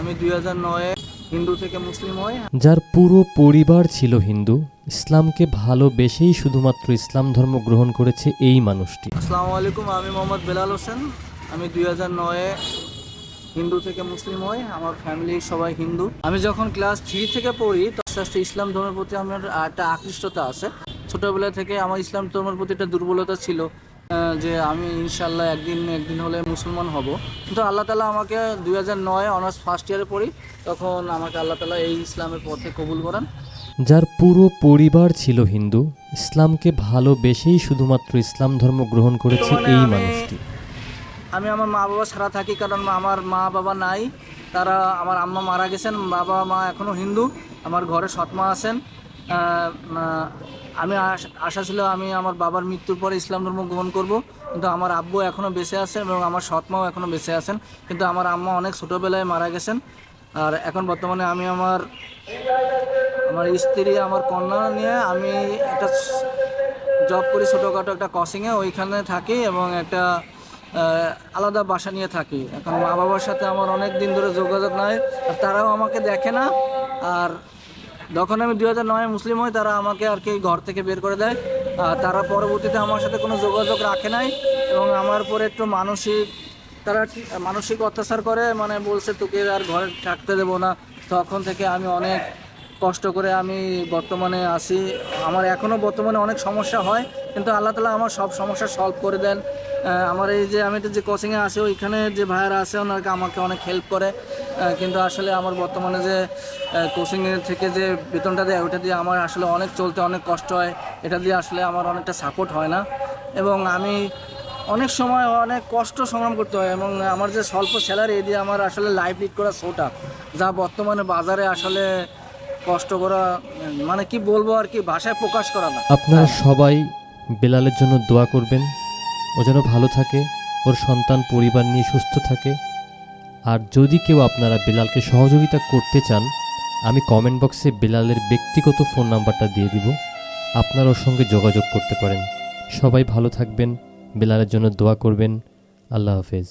আমি দুই হাজার নয়ে হিন্দু থেকে মুসলিম হই। যার পুরো পরিবার ছিল হিন্দু ইসলামকে ভালোবেসেই শুধুমাত্র ইসলাম ধর্ম গ্রহণ করেছে এই মানুষটি। আসসালামু আলাইকুম আমি মোহাম্মদ বেলাল হোসেন। আমি দুই হাজার নয়ে হিন্দু থেকে মুসলিম হই। আমার ফ্যামিলি সবাই হিন্দু। আমি যখন ক্লাস থ্রি থেকে পড়ি তো আস্তে আস্তে ইসলাম ধর্মের প্রতি আমার একটা আকৃষ্টতা আছে। ছোটোবেলা থেকে আমার ইসলাম ধর্মের প্রতি একটা দুর্বলতা ছিল। যে আমি ইনশাল্লাহ একদিন একদিন হলে মুসলমান হব। কিন্তু আল্লাহ তালা আমাকে দুই হাজার নয় অনার্স ফার্স্ট ইয়ারে পড়ি তখন আমাকে আল্লাহ তালা এই ইসলামের পথে কবুল করেন। যার পুরো পরিবার ছিল হিন্দু ইসলামকে ভালোবেসেই শুধুমাত্র ইসলাম ধর্ম গ্রহণ করেছে এই মানুষটি। আমি আমার মা বাবা ছাড়া থাকি কারণ আমার মা বাবা নাই তারা আমার আম্মা মারা গেছেন বাবা মা এখনও হিন্দু আমার ঘরে সৎমা আছেন আমি আশ- ছিল আমি আমার বাবার মৃত্যুর পরে ইসলাম ধর্ম গ্রহণ করব, কিন্তু আমার আব্বু এখনও বেঁচে আছেন এবং আমার সৎমাও এখনও বেঁচে আছেন। কিন্তু আমার আম্মা অনেক ছোটোবেলায় মারা গেছেন। আর এখন বর্তমানে আমি আমার আমার স্ত্রী, আমার কন্যা নিয়ে আমি একটা জব করি ছোটোখাটো একটা ক্রসিংয়ে ওইখানে থাকি এবং একটা আলাদা বাসা নিয়ে থাকি। এখন মা বাবার সাথে আমার অনেক দিন ধরে যোগাযোগ নাই, আর তারাও আমাকে দেখে না। আর যখন আমি দুই হাজার নয় মুসলিম হই, তারা আমাকে আর কি ঘর থেকে বের করে দেয়। আর তারা পরবর্তীতে আমার সাথে কোনো যোগাযোগ রাখে নাই এবং আমার পরে একটু মানসিক, তারা মানসিক অত্যাচার করে মানে বলছে, তোকে আর ঘরে থাকতে দেবো না। তখন থেকে আমি অনেক কষ্ট করে আমি বর্তমানে আসি আমার এখনও বর্তমানে অনেক সমস্যা হয়, কিন্তু আল্লাহ তালা আমার সব সমস্যা সলভ করে দেন। আমার এই যে, আমি যে কোচিংয়ে আসি ওইখানে যে ভাইয়ারা আছে ওনাকে আমাকে অনেক হেল্প করে। কিন্তু আসলে আমার বর্তমানে যে কোচিংয়ের থেকে যে বেতনটা দেয়, ওটা দিয়ে আমার আসলে অনেক চলতে অনেক কষ্ট হয়। এটা দিয়ে আসলে আমার অনেকটা সাপোর্ট হয় না। এবং আমি অনেক সময় অনেক কষ্ট সংগ্রাম করতে হয় এবং আমার যে স্বল্প স্যালারি এই দিয়ে আমার আসলে লাইফ লিড করা সোটা যা বর্তমানে বাজারে আসলে কষ্ট করা মানে কি বলব আর কি, ভাষায় প্রকাশ করা না। আপনারা সবাই বেলালের জন্য দোয়া করবেন। ও যেন ভালো থাকে, ওর সন্তান, পরিবার নিয়ে সুস্থ থাকে। আর যদি কেউ আপনারা বিলালকে সহযোগিতা করতে চান, আমি কমেন্ট বক্সে বিলালের ব্যক্তিগত ফোন নাম্বারটা দিয়ে দিব। আপনার ওর সঙ্গে যোগাযোগ করতে পারেন। সবাই ভালো থাকবেন। বিলালের জন্য দোয়া করবেন। আল্লাহ হাফেজ।